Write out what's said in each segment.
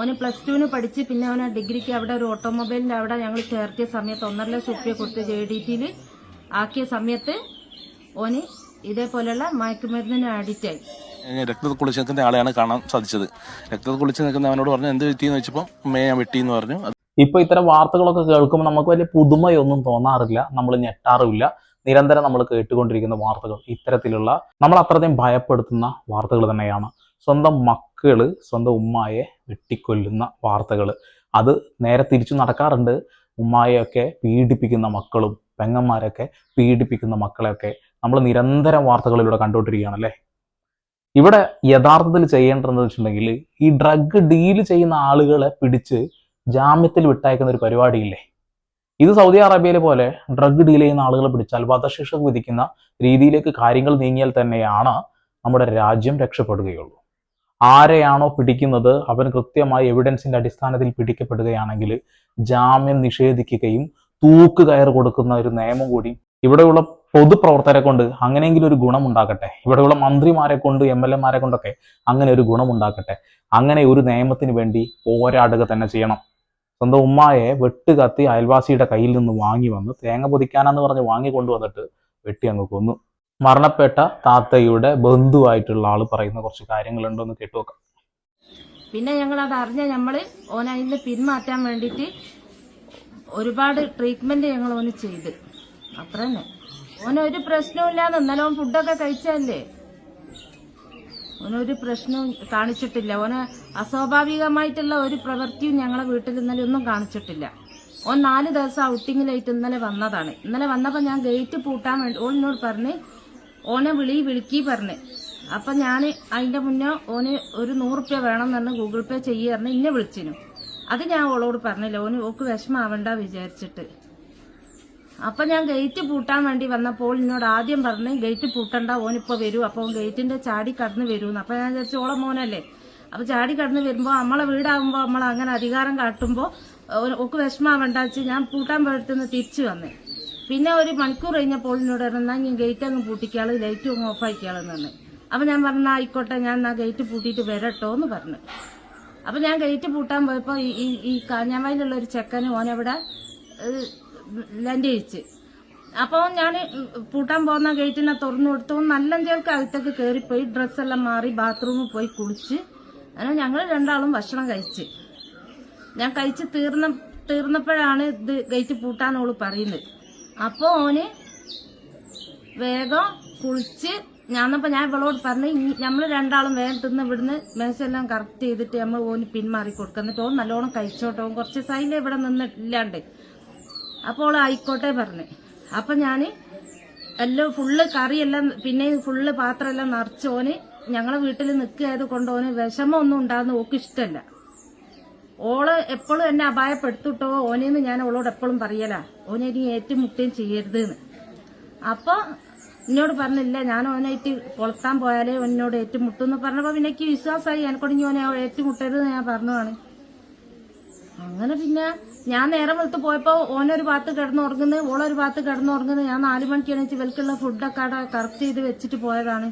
ഓന് പ്ലസ് ടുവിന് പഠിച്ച് പിന്നെ അവനെ ഡിഗ്രിക്ക് അവിടെ ഒരു ഓട്ടോമൊബൈലിന്റെ അവിടെ ഞങ്ങൾ ചേർത്തിയ സമയത്ത് ഒന്നര ലക്ഷം റുപ്യ കൊടുത്ത് ജെ ഡി ടിയിൽ ആക്കിയ സമയത്ത് ഓന് ഇതേപോലെയുള്ള മയക്കുമരുന്നിന് അഡിക്റ്റ് ആയി. ഞാൻ രക്തത്തിൽ കുളിച്ച് നിൽക്കുന്ന ആളെയാണ് കാണാൻ സാധിച്ചത്. രക്തത്തിൽ കുളിച്ച് നിൽക്കുന്ന അവനോട് പറഞ്ഞു എന്ത് പറ്റിയെന്ന് വെച്ചപ്പോൾ മേ ഞാൻ വെട്ടി എന്ന് പറഞ്ഞു. ഇപ്പൊ ഇത്തരം വാർത്തകളൊക്കെ കേൾക്കുമ്പോൾ നമുക്ക് വലിയ പുതുമയൊന്നും തോന്നാറില്ല. നമ്മൾ ഞെട്ടാറുമില്ല നിരന്തരം നമ്മൾ കേട്ടുകൊണ്ടിരിക്കുന്ന വാർത്തകൾ ഇത്തരത്തിലുള്ള നമ്മൾ അത്രയും ഭയപ്പെടുത്തുന്ന വാർത്തകൾ തന്നെയാണ്. സ്വന്തം മക്കൾ സ്വന്തം ഉമ്മായെ വെട്ടിക്കൊല്ലുന്ന വാർത്തകൾ അത് നേരെ തിരിച്ചു നടക്കാറുണ്ട്. ഉമ്മായെയൊക്കെ പീഡിപ്പിക്കുന്ന മക്കളും പെങ്ങന്മാരൊക്കെ പീഡിപ്പിക്കുന്ന മക്കളെയൊക്കെ നമ്മൾ നിരന്തരം വാർത്തകളിലൂടെ കണ്ടുകൊണ്ടിരിക്കുകയാണ് അല്ലേ ഇവിടെ യഥാർത്ഥത്തിൽ ചെയ്യേണ്ടതെന്ന് വെച്ചിട്ടുണ്ടെങ്കിൽ ഈ ഡ്രഗ് ഡീൽ ചെയ്യുന്ന ആളുകളെ പിടിച്ച് ജാമ്യത്തിൽ വിട്ടയക്കുന്ന ഒരു പരിപാടിയില്ലേ? ഇത് സൗദി അറേബ്യയിലെ പോലെ ഡ്രഗ് ഡീൽ ചെയ്യുന്ന ആളുകളെ പിടിച്ചാൽ വധശിക്ഷ വിധിക്കുന്ന രീതിയിലേക്ക് കാര്യങ്ങൾ നീങ്ങിയാൽ തന്നെയാണ് നമ്മുടെ രാജ്യം രക്ഷപ്പെടുകയുള്ളൂ. ആരെയാണോ പിടിക്കുന്നത് അവൻ കൃത്യമായി എവിഡൻസിന്റെ അടിസ്ഥാനത്തിൽ പിടിക്കപ്പെടുകയാണെങ്കിൽ ജാമ്യം നിഷേധിക്കുകയും തൂക്ക് കയർ കൊടുക്കുന്ന ഒരു നിയമം കൂടി ഇവിടെയുള്ള പൊതുപ്രവർത്തകരെ കൊണ്ട് അങ്ങനെയെങ്കിലും ഒരു ഗുണം ഗുണമുണ്ടാക്കട്ടെ ഇവിടെയുള്ള മന്ത്രിമാരെ കൊണ്ട് എം എൽ എമാരെ കൊണ്ടൊക്കെ അങ്ങനെ ഒരു ഗുണം ഗുണമുണ്ടാക്കട്ടെ അങ്ങനെ ഒരു നിയമത്തിന് വേണ്ടി പോരാടുക തന്നെ ചെയ്യണം. സ്വന്തം ഉമ്മായെ വെട്ടുകത്തി അയൽവാസിയുടെ കയ്യിൽ നിന്ന് വാങ്ങി വന്ന് തേങ്ങ പൊതിക്കാനെന്ന് പറഞ്ഞ് വാങ്ങി കൊണ്ടുവന്നിട്ട് വെട്ടി അങ്ങ് കൊന്നു. മരണപ്പെട്ട താത്തയുടെ ബന്ധുവായിട്ടുള്ള ആൾ പറയുന്ന കുറച്ച് കാര്യങ്ങളുണ്ടോന്ന് കേട്ടുവെക്കാം പിന്നെ ഞങ്ങൾ അത് അറിഞ്ഞ ഞമ്മൾ ഓനായി പിന്മാറ്റാൻ വേണ്ടിയിട്ട് ഒരുപാട് ട്രീറ്റ്മെന്റ് ഞങ്ങൾ ഓന് ചെയ്ത്. അത്ര തന്നെ ഓനൊരു പ്രശ്നവും ഇന്നലെ ഓൻ ഫുഡൊക്കെ കഴിച്ചല്ലേ ഓനൊരു പ്രശ്നവും കാണിച്ചിട്ടില്ല. ഓന് അസ്വാഭാവികമായിട്ടുള്ള ഒരു പ്രവൃത്തിയും ഞങ്ങളെ വീട്ടിൽ ഇന്നലെ ഒന്നും കാണിച്ചിട്ടില്ല. ഓൻ നാല് ദിവസം ഔട്ടിങ്ങിലായിട്ട് ഇന്നലെ വന്നതാണ്. ഇന്നലെ വന്നപ്പോൾ ഞാൻ ഗേറ്റ് പൂട്ടാൻ വേണ്ടി ഓളിനോട് പറഞ്ഞ് ഓനെ വിളി വിളിക്കി പറഞ്ഞ്. അപ്പൊ ഞാൻ അതിന്റെ മുന്നേ ഓന് ഒരു നൂറുപ്യ വേണം എന്ന് ഗൂഗിൾ പേ ചെയ്യാറിന് ഇന്നെ വിളിച്ചിനു. അത് ഞാൻ ഓളോട് പറഞ്ഞില്ല. ഓന് ഓക്ക് വിഷമാവണ്ട വിചാരിച്ചിട്ട്. അപ്പൊ ഞാൻ ഗേറ്റ് പൂട്ടാൻ വേണ്ടി വന്നപ്പോൾ എന്നോട് ആദ്യം പറഞ്ഞ് ഗേറ്റ് പൂട്ടണ്ട ഓനിപ്പോ വരൂ. അപ്പൊ ഗേറ്റിന്റെ ചാടി കടന്നു വരൂന്ന്. അപ്പൊ ഞാൻ വിചാരിച്ചു ഓളെ മോനല്ലേ. അപ്പൊ ചാടി കടന്നു വരുമ്പോ നമ്മളെ വീടാകുമ്പോ നമ്മൾ അങ്ങനെ അധികാരം കാട്ടുമ്പോ ഓക്ക് വിഷമാവണ്ട വെച്ച് ഞാൻ പൂട്ടാൻ പോയടുത്തുനിന്ന് തിരിച്ചു വന്നേ. പിന്നെ ഒരു മണിക്കൂർ കഴിഞ്ഞപ്പോൾ എന്നോട് പറഞ്ഞാൽ ഞാൻ ഗേറ്റ് അങ്ങ് പൂട്ടിക്കാൾ ലൈറ്റ് അങ്ങ് ഓഫ് ആക്കിയാളെന്ന് പറഞ്ഞു. അപ്പൊ ഞാൻ പറഞ്ഞ ആയിക്കോട്ടെ ഞാൻ ആ ഗേറ്റ് പൂട്ടിയിട്ട് വരട്ടോ എന്ന് പറഞ്ഞു. അപ്പൊ ഞാൻ ഗേറ്റ് പൂട്ടാൻ പോയപ്പോൾ ഈ- ഈ കാഞ്ഞാമയിലുള്ള ഒരു ചെക്കന് ഓനവിടെ ലൻഡ് കഴിച്ച് അപ്പോൾ ഞാൻ പൂട്ടാൻ പോകുന്ന ഗേറ്റിനെ തുറന്നു കൊടുത്തു. നല്ലഞ്ചേർക്ക് അകത്തേക്ക് കയറിപ്പോയി ഡ്രസ്സെല്ലാം മാറി ബാത്റൂമിൽ പോയി കുളിച്ച്. അങ്ങനെ ഞങ്ങൾ രണ്ടാളും ഭക്ഷണം കഴിച്ച്. ഞാൻ കഴിച്ച് തീർന്ന തീർന്നപ്പോഴാണ് ഇത് ഗേറ്റ് പൂട്ടാനോൾ പറയുന്നത്. അപ്പോൾ ഓന് വേഗം കുളിച്ച് ഞാന്നപ്പോ ഞാൻ ഇവളോട് പറഞ്ഞു നമ്മൾ രണ്ടാളും വേഗം തിന്ന് ഇവിടുന്ന് മെസ്സെല്ലാം കറക്റ്റ് ചെയ്തിട്ട് നമ്മൾ ഓന് പിന്മാറി കൊടുക്കുക എന്നിട്ട് ഓൻ നല്ലോണം കഴിച്ചോട്ടെ. കുറച്ച് സൈലം ഇവിടെ നിന്നിട്ടില്ലാണ്ട്. അപ്പോൾ ആയിക്കോട്ടെ പറഞ്ഞു. അപ്പൊ ഞാൻ എല്ലാം ഫുള്ള് കറിയെല്ലാം പിന്നെ ഫുള്ള് പാത്രമെല്ലാം നിറച്ചോന് ഞങ്ങളെ വീട്ടിൽ നിൽക്കിയത് കൊണ്ട് ഓന് വിഷമമൊന്നും ഉണ്ടാകുന്ന ഓക്ക് ഇഷ്ടമല്ല ഓൾ എപ്പോഴും എന്നെ അപായപ്പെടുത്തിട്ടോ? ഓനെന്ന് ഞാൻ ഓളോട് എപ്പോഴും പറയലാ. ഓനെ ഇനി ഏറ്റുമുട്ടുകയും ചെയ്യരുത് എന്ന് അപ്പൊ എന്നോട് പറഞ്ഞില്ല ഞാൻ ഓനായിട്ട് കൊളുത്താൻ പോയാലേ എന്നോട് ഏറ്റുമുട്ടും എന്ന് പറഞ്ഞപ്പോ പിന്നെ എനിക്ക് വിശ്വാസമായി എനക്കൊണ്ട് ഇനി ഓനെ ഏറ്റുമുട്ടരുത് ഞാൻ പറഞ്ഞതാണ്. അങ്ങനെ പിന്നെ ഞാൻ നേരം വെളുത്ത് പോയപ്പോ ഓനൊരു ഭാഗത്ത് കിടന്നുറങ്ങുന്നത് ഓളൊരു ഭാഗത്ത് കിടന്നുറങ്ങുന്നത് ഞാൻ നാലു മണിക്ക് എണീച്ച് ഇവൽക്കുള്ള ഫുഡൊക്കെ അവിടെ കറക്റ്റ് ചെയ്ത് വെച്ചിട്ട് പോയതാണ്.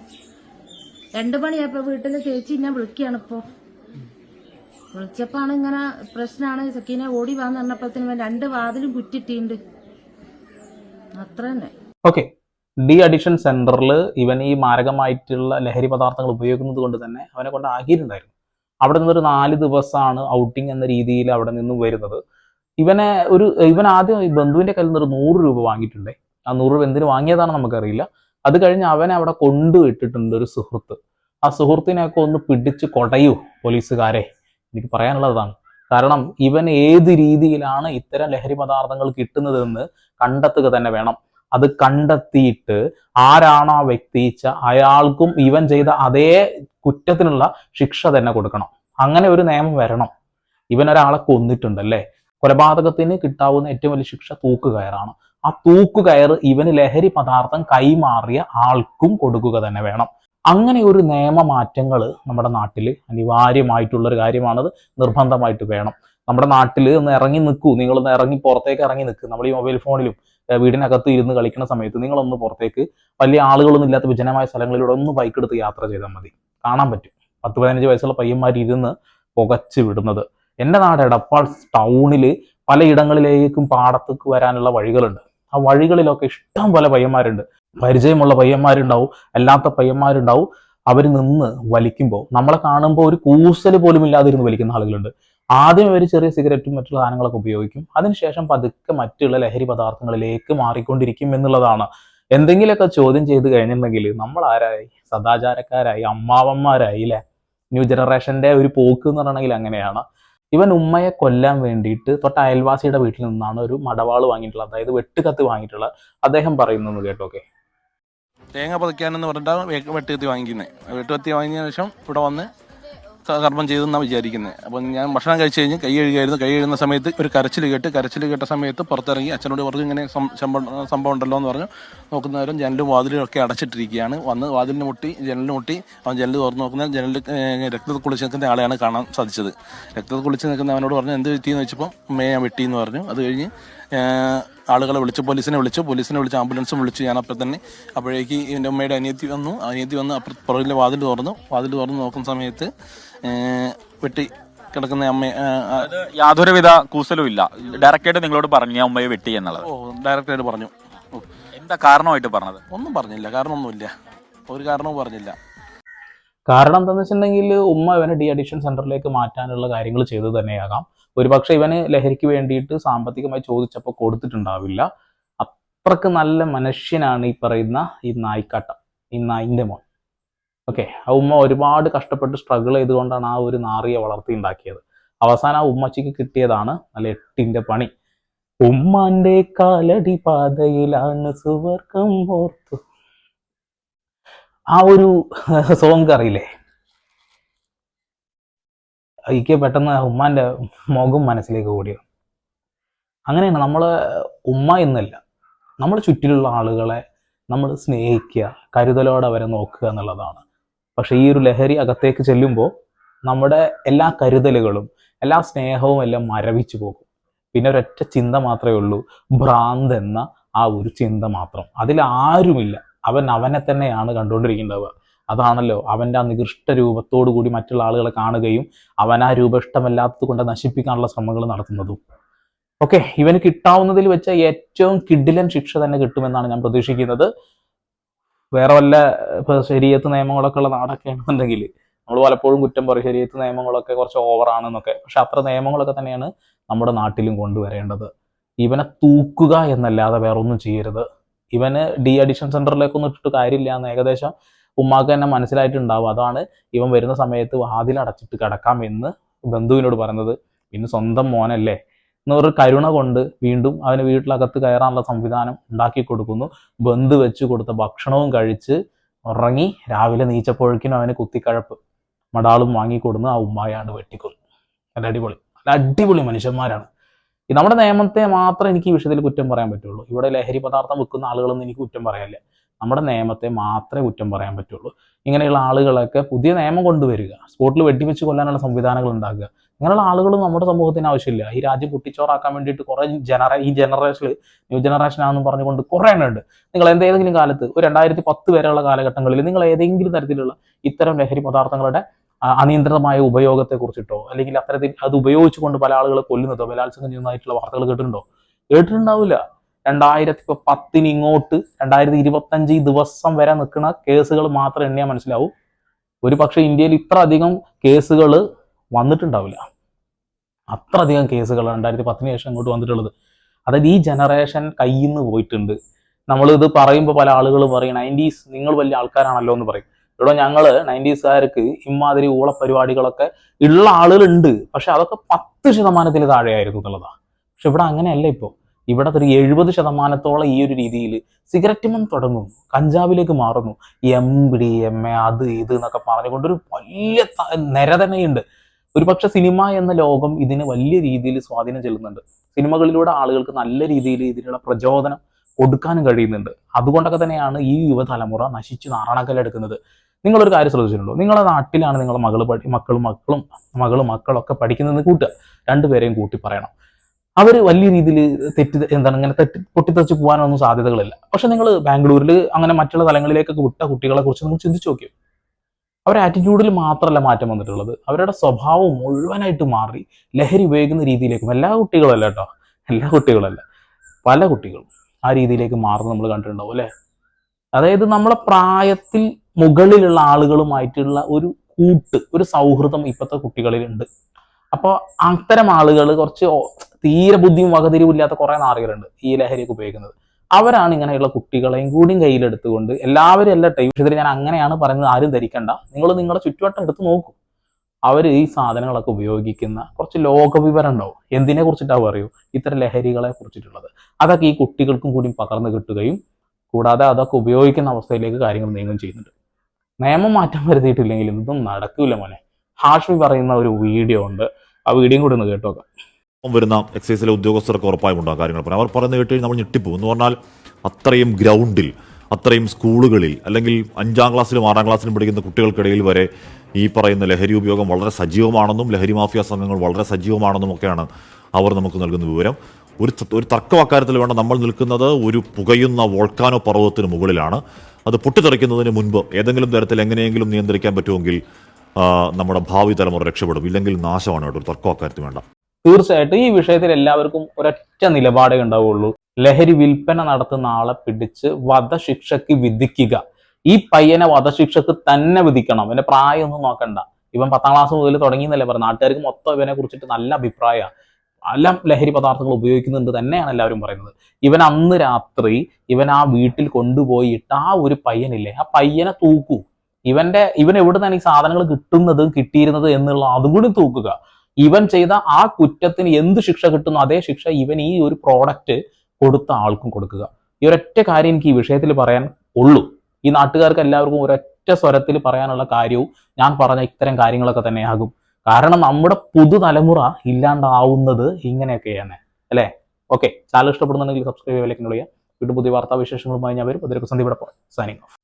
രണ്ടു മണിയായപ്പോ വീട്ടിൽ ചേച്ചി ഞാൻ വിളിക്കുകയാണ് ഇപ്പോ. വിളിച്ചപ്പാണ് ഇങ്ങനെ പ്രശ്നമാണ് സക്കീനെ ഓടി വന്ന് പറഞ്ഞപ്പോഴത്തേനും രണ്ട് വാതിലും കുറ്റിട്ടിണ്ട് അത്ര തന്നെ. ഓക്കെ. ഡി അഡിക്ഷൻ സെന്ററിൽ ഇവൻ ഈ മാരകമായിട്ടുള്ള ലഹരി പദാർത്ഥങ്ങൾ ഉപയോഗിക്കുന്നത് കൊണ്ട് തന്നെ അവനെ കൊണ്ട് ആകിയിട്ടുണ്ടായിരുന്നു അവിടെ നിന്നൊരു നാല് ദിവസമാണ് ഔട്ടിംഗ് എന്ന രീതിയിൽ അവിടെ നിന്ന് വരുന്നത്. ഇവനെ ഒരു ഇവൻ ആദ്യം ബന്ധുവിന്റെ കയ്യിൽ നിന്ന് ഒരു നൂറ് രൂപ വാങ്ങിയിട്ടുണ്ട്. ആ നൂറ് രൂപ എന്തിനു വാങ്ങിയതാണ് നമുക്കറിയില്ല. അത് കഴിഞ്ഞ് അവനെ അവിടെ കൊണ്ടുവിട്ടിട്ടുണ്ട് ഒരു സുഹൃത്ത്. ആ സുഹൃത്തിനെയൊക്കെ ഒന്ന് പിടിച്ച് കൊടയൂ പോലീസുകാരെ. എനിക്ക് പറയാനുള്ളതാണ് കാരണം ഇവൻ ഏത് രീതിയിലാണ് ഇത്തരം ലഹരി പദാർത്ഥങ്ങൾ കിട്ടുന്നതെന്ന് കണ്ടെത്തുക തന്നെ വേണം. അത് കണ്ടെത്തിയിട്ട് ആരാണോ ആ അയാൾക്കും ഇവൻ ചെയ്ത അതേ കുറ്റത്തിനുള്ള ശിക്ഷ തന്നെ കൊടുക്കണം. അങ്ങനെ ഒരു നിയമം വരണം. ഇവൻ ഒരാളെ കൊന്നിട്ടുണ്ടല്ലേ? കൊലപാതകത്തിന് കിട്ടാവുന്ന ഏറ്റവും വലിയ ശിക്ഷ തൂക്കുകയറാണ്. ആ തൂക്കുകയർ ഇവന് ലഹരി പദാർത്ഥം കൈമാറിയ ആൾക്കും കൊടുക്കുക തന്നെ വേണം. അങ്ങനെ ഒരു നിയമമാറ്റങ്ങൾ നമ്മുടെ നാട്ടിൽ അനിവാര്യമായിട്ടുള്ള ഒരു കാര്യമാണത്. നിർബന്ധമായിട്ട് വേണം. നമ്മുടെ നാട്ടിൽ ഒന്ന് ഇറങ്ങി നിൽക്കൂ. നിങ്ങളൊന്ന് ഇറങ്ങി പുറത്തേക്ക് ഇറങ്ങി നിൽക്കുക നമ്മൾ ഈ മൊബൈൽ ഫോണിലും വീടിനകത്ത് ഇരുന്ന് കളിക്കുന്ന സമയത്ത് നിങ്ങളൊന്ന് പുറത്തേക്ക് വലിയ ആളുകളൊന്നും ഇല്ലാത്ത വിജനമായ സ്ഥലങ്ങളിലൂടെ ഒന്ന് ബൈക്ക് എടുത്ത് യാത്ര ചെയ്താൽ മതി. കാണാൻ പറ്റും. പത്ത് പതിനഞ്ച് വയസ്സുള്ള പയ്യന്മാർ ഇരുന്ന് പുകച്ചു വിടുന്നത്. എന്റെ നാട് എടപ്പാൾ ടൗണിൽ പലയിടങ്ങളിലേക്കും പാടത്തേക്ക് വരാനുള്ള വഴികളുണ്ട്. ആ വഴികളിലൊക്കെ ഇഷ്ടം പോലെ പയ്യന്മാരുണ്ട്. പരിചയമുള്ള പയ്യന്മാരുണ്ടാവും അല്ലാത്ത പയ്യന്മാരുണ്ടാവും. അവർ നിന്ന് വലിക്കുമ്പോൾ നമ്മളെ കാണുമ്പോൾ ഒരു കൂസൽ പോലും ഇല്ലാതിരുന്ന് വലിക്കുന്ന ആളുകളുണ്ട്. ആദ്യം ഇവർ ചെറിയ സിഗരറ്റും മറ്റുള്ള സാധനങ്ങളൊക്കെ ഉപയോഗിക്കും. അതിനുശേഷം പതുക്കെ മറ്റുള്ള ലഹരി പദാർത്ഥങ്ങളിലേക്ക് മാറിക്കൊണ്ടിരിക്കും എന്നുള്ളതാണ്. എന്തെങ്കിലുമൊക്കെ ചോദ്യം ചെയ്ത് കഴിഞ്ഞിട്ടുണ്ടെങ്കിൽ നമ്മൾ ആരായി സദാചാരക്കാരായി അമ്മാവന്മാരായി അല്ലേ ന്യൂ ജനറേഷന്റെ ഒരു പോക്ക് എന്ന് പറയണമെങ്കിൽ അങ്ങനെയാണ്. ഇവൻ ഉമ്മയെ കൊല്ലാൻ വേണ്ടിയിട്ട് തൊട്ട അയൽവാസിയുടെ വീട്ടിൽ നിന്നാണ് ഒരു മടവാൾ വാങ്ങിയിട്ടുള്ളത്. അതായത് വെട്ടുകത്ത് വാങ്ങിയിട്ടുള്ളത് അദ്ദേഹം പറയുന്നത് കേട്ടോക്കെ തേങ്ങ പതിക്കാനെന്ന് പറഞ്ഞിട്ടാണ് വെട്ടുകത്തി വാങ്ങിക്കുന്നത് വെട്ടുകത്തി വാങ്ങിയതിനു ശേഷം ഇവിടെ വന്ന് കർമ്മം ചെയ്തെന്നാണ് വിചാരിക്കുന്നത് അപ്പം ഞാൻ ഭക്ഷണം കഴിച്ച് കഴിഞ്ഞ് കൈ കഴുകായിരുന്നു കൈ കഴുകുന്ന സമയത്ത് ഒരു കരച്ചിൽ കേട്ട് കരച്ചിൽ കേട്ട സമയത്ത് പുറത്തിറങ്ങി അച്ഛനോട് പറഞ്ഞു ഇങ്ങനെ സംഭവം ഉണ്ടല്ലോ എന്ന് പറഞ്ഞു. നോക്കുന്നവരും ജനലും വാതിലും ഒക്കെ അടച്ചിട്ടിരിക്കുകയാണ്. വന്ന് വാതിലിന് മുട്ടി ജനലിന് മുട്ടി അവൻ ജനൽ തുറന്നു നോക്കുന്ന ജനലിൽ രക്തത്തിൽ കുളിച്ച് നിൽക്കുന്ന ആളെയാണ് കാണാൻ സാധിച്ചത്. രക്തത്തിൽ കുളിച്ച് നിൽക്കുന്ന അവനോട് പറഞ്ഞു എന്ത് എന്ന് വെച്ചപ്പോൾ അമ്മയെ ഞാൻ വെട്ടി എന്ന് പറഞ്ഞു. അത് കഴിഞ്ഞ് ആളുകളെ വിളിച്ചു പോലീസിനെ വിളിച്ചു. പോലീസിനെ വിളിച്ച് ആംബുലൻസും വിളിച്ചു. ഞാൻ അപ്പം തന്നെ അപ്പോഴേക്ക് എന്റെ ഉമ്മയുടെ അനിയത്തി വന്നു. അനിയത്തി വന്ന് അപ്പുറ പുറകിലെ വാതിൽ തുറന്നു. വാതിൽ തുറന്ന് നോക്കുന്ന സമയത്ത് വെട്ടി കിടക്കുന്ന അമ്മ യാതൊരുവിധ കൂസലും ഇല്ല ഡയറക്റ്റായിട്ട് നിങ്ങളോട് പറഞ്ഞു ഞാൻ ഉമ്മയെ വെട്ടി എന്നുള്ളത്. ഓ ഡയറക്റ്റായിട്ട് പറഞ്ഞു. എന്താ കാരണമായിട്ട് പറഞ്ഞത്? ഒന്നും പറഞ്ഞില്ല. കാരണമൊന്നുമില്ല. ഒരു കാരണവും പറഞ്ഞില്ല. കാരണം എന്താണെന്ന് വെച്ചിട്ടുണ്ടെങ്കിൽ ഉമ്മ ഇവനെ ഡി അഡിക്ഷൻ സെന്ററിലേക്ക് മാറ്റാനുള്ള കാര്യങ്ങൾ ചെയ്തു തന്നെയാകാം. ഒരുപക്ഷെ ഇവന് ലഹരിക്ക് വേണ്ടിയിട്ട് സാമ്പത്തികമായി ചോദിച്ചപ്പോൾ കൊടുത്തിട്ടുണ്ടാവില്ല. അത്രയ്ക്ക് നല്ല മനുഷ്യനാണ് ഈ പറയുന്ന ഈ നായിക്കാട്ടം ഈ നായിന്റെ മോൻ. ഓക്കെ ആ ഉമ്മ ഒരുപാട് കഷ്ടപ്പെട്ട് സ്ട്രഗിൾ ചെയ്തുകൊണ്ടാണ് ആ ഒരു നാറിയെ വളർത്തി ഉണ്ടാക്കിയത് അവസാനം ആ ഉമ്മച്ചിക്ക് കിട്ടിയതാണ് നല്ല എട്ടിന്റെ പണി. ഉമ്മാന്റെ കാലടി പാതയിലാണ് സുവർഗം ഓർത്തു. ആ ഒരു സോങ് അറിയില്ലേ? എനിക്ക് പെട്ടെന്ന് ഉമ്മാന്റെ മുഖം മനസ്സിലേക്ക് ഓടിയോ അങ്ങനെയാണ് നമ്മൾ ഉമ്മ എന്നല്ല നമ്മുടെ ചുറ്റിലുള്ള ആളുകളെ നമ്മൾ സ്നേഹിക്കുക കരുതലോടെ അവരെ നോക്കുക എന്നുള്ളതാണ്. പക്ഷെ ഈ ഒരു ലഹരി അകത്തേക്ക് ചെല്ലുമ്പോൾ നമ്മുടെ എല്ലാ കരുതലുകളും എല്ലാ സ്നേഹവും എല്ലാം മരവിച്ചു പോകും. പിന്നെ ഒരൊറ്റ ചിന്ത മാത്രമേ ഉള്ളൂ. ഭ്രാന്ത് എന്ന ആ ഒരു ചിന്ത മാത്രം. അതിൽ ആരുമില്ല. അവൻ അവനെ തന്നെയാണ് കണ്ടുകൊണ്ടിരിക്കേണ്ടത്. അതാണല്ലോ അവന്റെ ആ നികൃഷ്ട രൂപത്തോടു കൂടി മറ്റുള്ള ആളുകളെ കാണുകയും അവൻ ആ രൂപം ഇഷ്ടമല്ലാത്തത് കൊണ്ട് നശിപ്പിക്കാനുള്ള ശ്രമങ്ങൾ നടത്തുന്നതും. ഓക്കെ ഇവന് കിട്ടാവുന്നതിൽ വെച്ച ഏറ്റവും കിഡിലൻ ശിക്ഷ തന്നെ കിട്ടുമെന്നാണ് ഞാൻ പ്രതീക്ഷിക്കുന്നത്. വേറെ വല്ല ഇപ്പൊ ശരീരത്ത് നിയമങ്ങളൊക്കെ ഉള്ള നാടൊക്കെ ആണെന്നുണ്ടെങ്കിൽ നമ്മൾ പലപ്പോഴും കുറ്റം പറയും ശരീരത്ത് നിയമങ്ങളൊക്കെ കുറച്ച് ഓവറാണെന്നൊക്കെ പക്ഷെ അത്ര നിയമങ്ങളൊക്കെ തന്നെയാണ് നമ്മുടെ നാട്ടിലും കൊണ്ടുവരേണ്ടത്. ഇവനെ തൂക്കുക എന്നല്ലാതെ വേറെ ഒന്നും ചെയ്യരുത്. ഇവന് ഡി അഡിക്ഷൻ സെന്ററിലേക്കൊന്നും ഇട്ടിട്ട് കാര്യമില്ല എന്ന് ഏകദേശം ഉമ്മാക്ക് തന്നെ മനസ്സിലായിട്ടുണ്ടാവും. അതാണ് ഇവൻ വരുന്ന സമയത്ത് വാതിൽ അടച്ചിട്ട് കിടക്കാം എന്ന് ബന്ധുവിനോട് പറഞ്ഞത് പിന്നെ സ്വന്തം മോനല്ലേ? എന്നൊരു കരുണ കൊണ്ട് വീണ്ടും അവന് വീട്ടിലകത്ത് കയറാനുള്ള സംവിധാനം ഉണ്ടാക്കി കൊടുക്കുന്നു. ബന്ധു വെച്ച് കൊടുത്ത ഭക്ഷണവും കഴിച്ച് ഉറങ്ങി രാവിലെ നീച്ചപ്പോഴേക്കിനും അവന് കുത്തിക്കഴപ്പ്. മടാളും വാങ്ങിക്കൊടുന്ന് ആ ഉമ്മായാണ് വെട്ടിക്കൊന്നു. നല്ല അടിപൊളി. അടിപൊളി മനുഷ്യന്മാരാണ്. നമ്മുടെ നിയമത്തെ മാത്രം എനിക്ക് ഈ വിഷയത്തിൽ കുറ്റം പറയാൻ പറ്റുള്ളൂ. ഇവിടെ ലഹരി പദാർത്ഥം വെക്കുന്ന ആളുകളൊന്നും എനിക്ക് കുറ്റം പറയാനില്ല. നമ്മുടെ നിയമത്തെ മാത്രമേ കുറ്റം പറയാൻ പറ്റുള്ളൂ. ഇങ്ങനെയുള്ള ആളുകളൊക്കെ പുതിയ നിയമം കൊണ്ടുവരിക. സ്പോട്ടിൽ വെട്ടിവെച്ച് കൊല്ലാനുള്ള സംവിധാനങ്ങൾ ഉണ്ടാക്കുക. ഇങ്ങനെയുള്ള ആളുകൾ നമ്മുടെ സമൂഹത്തിന് ആവശ്യമില്ല. ഈ രാജ്യം കുട്ടിച്ചോറാക്കാൻ വേണ്ടിയിട്ട് കുറെ ജനറ ഈ ജനറേഷനിൽ ന്യൂ ജനറേഷൻ ആണെന്ന് പറഞ്ഞുകൊണ്ട് കുറെ എണ്ണം ഉണ്ട്. നിങ്ങൾ എന്തെങ്കിലും കാലത്ത് ഒരു രണ്ടായിരത്തി പത്ത് വരെയുള്ള കാലഘട്ടങ്ങളിൽ നിങ്ങൾ ഏതെങ്കിലും തരത്തിലുള്ള ഇത്തരം ലഹരി പദാർത്ഥങ്ങളുടെ അനിയന്ത്രിതമായ ഉപയോഗത്തെ കുറിച്ചിട്ടോ അല്ലെങ്കിൽ അത്തരത്തിൽ അത് ഉപയോഗിച്ചുകൊണ്ട് പല ആളുകളെ കൊല്ലുന്നതോ ബലാത്സംഗം ചെയ്യുന്നതായിട്ടുള്ള വാർത്തകൾ കേട്ടിട്ടുണ്ടോ? കേട്ടിട്ടുണ്ടാവില്ല. രണ്ടായിരത്തി ഇപ്പൊ പത്തിന് ഇങ്ങോട്ട് രണ്ടായിരത്തി ഇരുപത്തഞ്ച് ദിവസം വരെ നിൽക്കുന്ന കേസുകൾ മാത്രം എണ്ണിയാൽ മനസ്സിലാവും. ഒരു പക്ഷേ ഇന്ത്യയിൽ ഇത്ര അധികം കേസുകൾ വന്നിട്ടുണ്ടാവില്ല. അത്ര അധികം കേസുകൾ രണ്ടായിരത്തി പത്തിന് ശേഷം ഇങ്ങോട്ട് വന്നിട്ടുള്ളത്. അതായത് ഈ ജനറേഷൻ കയ്യിൽ നിന്ന് പോയിട്ടുണ്ട്. നമ്മൾ ഇത് പറയുമ്പോൾ പല ആളുകളും പറയും നയന്റീസ് നിങ്ങൾ വലിയ ആൾക്കാരാണല്ലോ എന്ന് പറയും. ഇവിടെ ഞങ്ങൾ നയന്റീസുകാർക്ക് ഇമാതിരി ഊള പരിപാടികളൊക്കെ ഉള്ള ആളുകളുണ്ട്. പക്ഷെ അതൊക്കെ പത്ത് ശതമാനത്തിന് താഴെയായിരുന്നു എന്നുള്ളതാണ് പക്ഷെ ഇവിടെ അങ്ങനെയല്ല ഇപ്പോൾ ഇവിടെ ഒരു എഴുപത് ശതമാനത്തോളം ഈ ഒരു രീതിയിൽ സിഗരറ്റുമം തുടങ്ങും കഞ്ചാവിലേക്ക് മാറുന്നു. എം ഡി എം എ അത് ഇത് എന്നൊക്കെ പറഞ്ഞുകൊണ്ടൊരു വലിയ നിരതനയുണ്ട് ഒരു പക്ഷെ സിനിമ എന്ന ലോകം ഇതിന് വലിയ രീതിയിൽ സ്വാധീനം ചെല്ലുന്നുണ്ട്. സിനിമകളിലൂടെ ആളുകൾക്ക് നല്ല രീതിയിൽ ഇതിനുള്ള പ്രചോദനം കൊടുക്കാനും കഴിയുന്നുണ്ട്. അതുകൊണ്ടൊക്കെ തന്നെയാണ് ഈ യുവതലമുറ നശിച്ച് നാറാണക്കല്ലെടുക്കുന്നത് നിങ്ങളൊരു കാര്യം ശ്രദ്ധിച്ചിട്ടുണ്ടോ? നിങ്ങളുടെ നാട്ടിലാണ് നിങ്ങളുടെ മകൾ പഠി മക്കളും മക്കളും മകളും മക്കളൊക്കെ പഠിക്കുന്നതെന്ന് കൂട്ടുക രണ്ടുപേരെയും കൂട്ടി പറയണം. അവർ വലിയ രീതിയിൽ തെറ്റി എന്താണ് ഇങ്ങനെ തെറ്റി പൊട്ടിത്തെറിച്ച് പോകാനൊന്നും സാധ്യതകളില്ല. പക്ഷെ നിങ്ങൾ ബാംഗ്ലൂരിൽ അങ്ങനെ മറ്റുള്ള തലങ്ങളിലേക്കൊക്കെ വിട്ട കുട്ടികളെ കുറിച്ച് നിങ്ങൾ ചിന്തിച്ചു നോക്കിയോ? അവരുടെ ആറ്റിറ്റ്യൂഡിൽ മാത്രമല്ല മാറ്റം വന്നിട്ടുള്ളത്. അവരുടെ സ്വഭാവം മുഴുവനായിട്ട് മാറി ലഹരി ഉപയോഗിക്കുന്ന രീതിയിലേക്കും എല്ലാ കുട്ടികളല്ല കേട്ടോ എല്ലാ കുട്ടികളല്ല പല കുട്ടികളും ആ രീതിയിലേക്ക് മാറുന്നത് നമ്മൾ കണ്ടിട്ടുണ്ടാവും അല്ലേ? അതായത് നമ്മളെ പ്രായത്തിൽ മുകളിലുള്ള ആളുകളുമായിട്ടുള്ള ഒരു കൂട്ട് ഒരു സൗഹൃദം ഇപ്പോഴത്തെ കുട്ടികളിലുണ്ട്. അപ്പോൾ അത്തരം ആളുകൾ കുറച്ച് തീരെ ബുദ്ധിയും വകതിരിവും ഇല്ലാത്ത കുറേ നാറികളുണ്ട് ഈ ലഹരിയൊക്കെ ഉപയോഗിക്കുന്നത്. അവരാണ് ഇങ്ങനെയുള്ള കുട്ടികളെയും കൂടിയും കയ്യിലെടുത്തുകൊണ്ട് എല്ലാവരും എല്ലാ ടൈം ഞാൻ അങ്ങനെയാണ് പറയുന്നത് ആരും ധരിക്കണ്ട. നിങ്ങൾ നിങ്ങളുടെ ചുറ്റുവട്ടം എടുത്ത് നോക്കും. അവർ ഈ സാധനങ്ങളൊക്കെ ഉപയോഗിക്കുന്ന കുറച്ച് ലോകവിവരം ഉണ്ടാവും. എന്തിനെ കുറിച്ചിട്ടാവും അറിയൂ ഇത്തരം ലഹരികളെ കുറിച്ചിട്ടുള്ളത്. അതൊക്കെ ഈ കുട്ടികൾക്കും കൂടി പകർന്നു കിട്ടുകയും കൂടാതെ അതൊക്കെ ഉപയോഗിക്കുന്ന അവസ്ഥയിലേക്ക് കാര്യങ്ങൾ നീങ്ങും ചെയ്യുന്നുണ്ട്. നിയമം മാറ്റം വരുത്തിയിട്ടില്ലെങ്കിലും ഇതൊന്നും നടക്കൂല മോനെ. ഹാഷ്മി പറയുന്ന ഒരു വീഡിയോ ഉണ്ട്. ആ വീഡിയോയും കൂടി ഒന്ന് കേട്ടോക്കാം. വരുന്ന എക്സൈസിലെ ഉദ്യോഗസ്ഥർക്ക് ഉറപ്പായും ഉണ്ടോ കാര്യങ്ങൾ. അവർ പറയുന്നത് കേട്ട് കഴിഞ്ഞാൽ നമ്മൾ ഞെട്ടിപ്പോകും. എന്ന് പറഞ്ഞാൽ അത്രയും ഗ്രൗണ്ടിൽ അത്രയും സ്കൂളുകളിൽ അല്ലെങ്കിൽ അഞ്ചാം ക്ലാസ്സിലും ആറാം ക്ലാസ്സിലും പഠിക്കുന്ന കുട്ടികൾക്കിടയിൽ വരെ ഈ പറയുന്ന ലഹരി ഉപയോഗം വളരെ സജീവമാണെന്നും ലഹരി മാഫിയ സംഘങ്ങൾ വളരെ സജീവമാണെന്നും ഒക്കെയാണ് അവർ നമുക്ക് നൽകുന്ന വിവരം. ഒരു ഒരു തർക്കം അക്കാര്യത്തിൽ വേണ്ട നമ്മൾ നിൽക്കുന്നത് ഒരു പുകയുന്ന വോൾക്കാനോ പർവതത്തിന് മുകളിലാണ്. അത് പൊട്ടിത്തെറിക്കുന്നതിന് മുൻപ് ഏതെങ്കിലും തരത്തിൽ എങ്ങനെയെങ്കിലും നിയന്ത്രിക്കാൻ പറ്റുമെങ്കിൽ നമ്മുടെ ഭാവി തലമുറ രക്ഷപ്പെടും. ഇല്ലെങ്കിൽ നാശമാണ് ഒരു തർക്കം അക്കാര്യത്തിൽ വേണ്ട. തീർച്ചയായിട്ടും ഈ വിഷയത്തിൽ എല്ലാവർക്കും ഒരൊറ്റ നിലപാടേ ഉണ്ടാവുള്ളൂ. ലഹരി വിൽപ്പന നടത്തുന്ന ആളെ പിടിച്ച് വധശിക്ഷയ്ക്ക് വിധിക്കുക. ഈ പയ്യനെ വധശിക്ഷക്ക് തന്നെ വിധിക്കണം. അവന്റെ പ്രായമൊന്നും നോക്കണ്ട. ഇവൻ പത്താം ക്ലാസ് മുതൽ തുടങ്ങിയെന്നല്ലേ പറഞ്ഞു. നാട്ടുകാർക്ക് മൊത്തം ഇവനെ കുറിച്ചിട്ട് നല്ല അഭിപ്രായമാണ്. പല ലഹരി പദാർത്ഥങ്ങൾ ഉപയോഗിക്കുന്നുണ്ട് തന്നെയാണ് എല്ലാവരും പറയുന്നത്. ഇവൻ അന്ന് രാത്രി ഇവൻ ആ വീട്ടിൽ കൊണ്ടുപോയിട്ട് ആ ഒരു പയ്യനില്ലേ ആ പയ്യനെ തൂക്കൂ. ഇവന്റെ ഇവൻ എവിടെ നിന്നാണ് ഈ സാധനങ്ങൾ കിട്ടുന്നത് കിട്ടിയിരുന്നത് എന്നുള്ള അതും കൂടി തൂക്കുക. ഇവൻ ചെയ്ത ആ കുറ്റത്തിന് എന്ത് ശിക്ഷ കിട്ടുന്നു അതേ ശിക്ഷ ഇവൻ ഈ ഒരു പ്രോഡക്റ്റ് കൊടുത്ത ആൾക്കും കൊടുക്കുക. ഈ ഒരൊറ്റ കാര്യം എനിക്ക് ഈ വിഷയത്തിൽ പറയാൻ ഉള്ളൂ. ഈ നാട്ടുകാർക്ക് എല്ലാവർക്കും ഒരൊറ്റ സ്വരത്തിൽ പറയാനുള്ള കാര്യവും ഞാൻ പറഞ്ഞ ഇത്തരം കാര്യങ്ങളൊക്കെ തന്നെയാകും. കാരണം നമ്മുടെ പുതുതലമുറ ഇല്ലാണ്ടാവുന്നത് ഇങ്ങനെയൊക്കെയാണ്. അല്ലേ? ഓക്കെ ചാനൽ ഇഷ്ടപ്പെടുന്നുണ്ടെങ്കിൽ സബ്സ്ക്രൈബ് ചെയ്യുക വീണ്ടും പുതിയ വാർത്താ വിശേഷങ്ങളുമായി ഞാൻ വരും. അതിലൊക്കെ പോകാം സൈനിങ് ഓഫ്